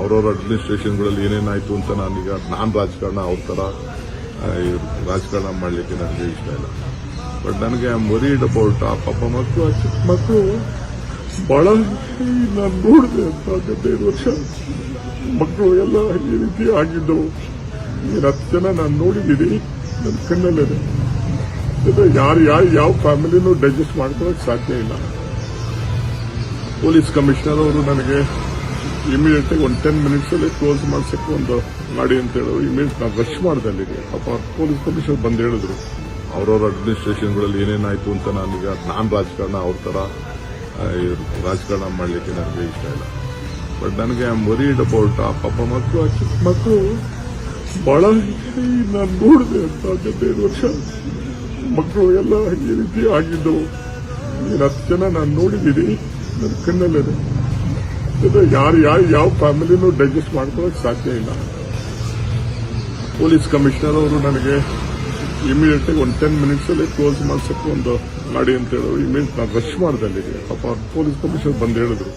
ಅವ್ರವ್ರ ಅಡ್ಮಿನಿಸ್ಟ್ರೇಷನ್ಗಳಲ್ಲಿ ಏನೇನಾಯ್ತು ಅಂತ ನಾನೀಗ ನಾನು ರಾಜಕಾರಣ ಅವ್ರ ಥರ ರಾಜಕಾರಣ ಮಾಡಲಿಕ್ಕೆ ನನಗೆ ಇಷ್ಟ ಇಲ್ಲ. ಬಟ್ ನನಗೆ ಐ ಆಮ್ ಅಬೌಟ್ ಆ, ಪಾಪ ಮಕ್ಕಳು, ಆ ಚಿಕ್ಕ ಮಕ್ಕಳು ಬಹಳ ನಾನು ನೋಡಿದೆ ಅಂತ ಹದಿನೈದು ವರ್ಷ. ಮಕ್ಕಳು ಎಲ್ಲ ಈ ರೀತಿ ಆಗಿದ್ದವು ನೀನು ಹತ್ತು ಜನ ನಾನು ನೋಡಿದ್ದೀನಿ ನನ್ನ ಕಣ್ಣಲ್ಲೇ ಯಾರು ಯಾರು, ಯಾವ ಫ್ಯಾಮಿಲಿನೂ ಡೈಜೆಸ್ಟ್ ಮಾಡ್ಕೊಳಕ್ ಸಾಧ್ಯ ಇಲ್ಲ. ಪೊಲೀಸ್ ಕಮಿಷನರ್ ಅವರು ನನಗೆ ಇಮಿಡಿಯೇಟ್ ಆಗಿ ಒಂದು ಟೆನ್ ಮಿನಿಟ್ಸ್ ಅಲ್ಲಿ ಕ್ಲೋಸ್ ಮಾಡ್ಸಕ್ಕೆ ಒಂದು ಮಾಡಿ ಅಂತ ಹೇಳಿದ್ರು ಇಮಿಡಿಯೇಟ್ ನಾವು ರಶ್ ಮಾಡಿದೆ ಅಲ್ಲಿಗೆ ಪಾಪ ಪೊಲೀಸ್ ಕಮಿಷನರ್ ಬಂದು ಹೇಳಿದ್ರು, ಅವ್ರವ್ರ ಅಡ್ಮಿನಿಸ್ಟ್ರೇಷನ್ಗಳಲ್ಲಿ ಏನೇನಾಯ್ತು ಅಂತ ನಾನೀಗ ನಾನು ರಾಜಕಾರಣ ಅವ್ರ ಥರ ರಾಜಕಾರಣ ಮಾಡಲಿಕ್ಕೆ ನನಗೆ ಇಷ್ಟ ಇಲ್ಲ. ಬಟ್ ನನಗೆ ಐ ಆಮ್ ವರಿಡ್ ಅಬೌಟ್ ಆ ಪಾಪ ಮಕ್ಕಳು ಆ ಚಿಕ್ಕ ಮಕ್ಕಳು ಬಹಳ ನಾನು ನೋಡಿದೆ ಅಂತ ಹದಿನೈದು ವರ್ಷ ಮಕ್ಕಳು ಎಲ್ಲ ಈ ರೀತಿ ಆಗಿದ್ದವು ನೀನು ಹತ್ತು ಜನ ನಾನು ನೋಡಿದ್ದೀನಿ ನನ್ನ ಕಣ್ಣಲ್ಲೇ ಯಾರು ಯಾರು ಯಾವ ಫ್ಯಾಮಿಲಿನೂ ಡೈಜೆಸ್ಟ್ ಮಾಡ್ಕೊಳಕ್ ಸಾಧ್ಯ ಇಲ್ಲ. ಪೊಲೀಸ್ ಕಮಿಷನರ್ ಅವರು ನನಗೆ ಇಮಿಡಿಯೇಟ್ ಆಗಿ ಒಂದು ಟೆನ್ ಮಿನಿಟ್ಸ್ ಅಲ್ಲಿ ಕ್ಲೋಸ್ ಮಾಡ್ಸಕ್ಕೆ ಒಂದು ಮಾಡಿ ಅಂತ ಹೇಳಿದ್ರು ಇಮಿಡಿಯೇಟ್ ನಾನು ರಶ್ ಮಾಡಿದೆ ಪಾಪ ಪೊಲೀಸ್ ಕಮಿಷನರ್ ಬಂದು ಹೇಳಿದ್ರು.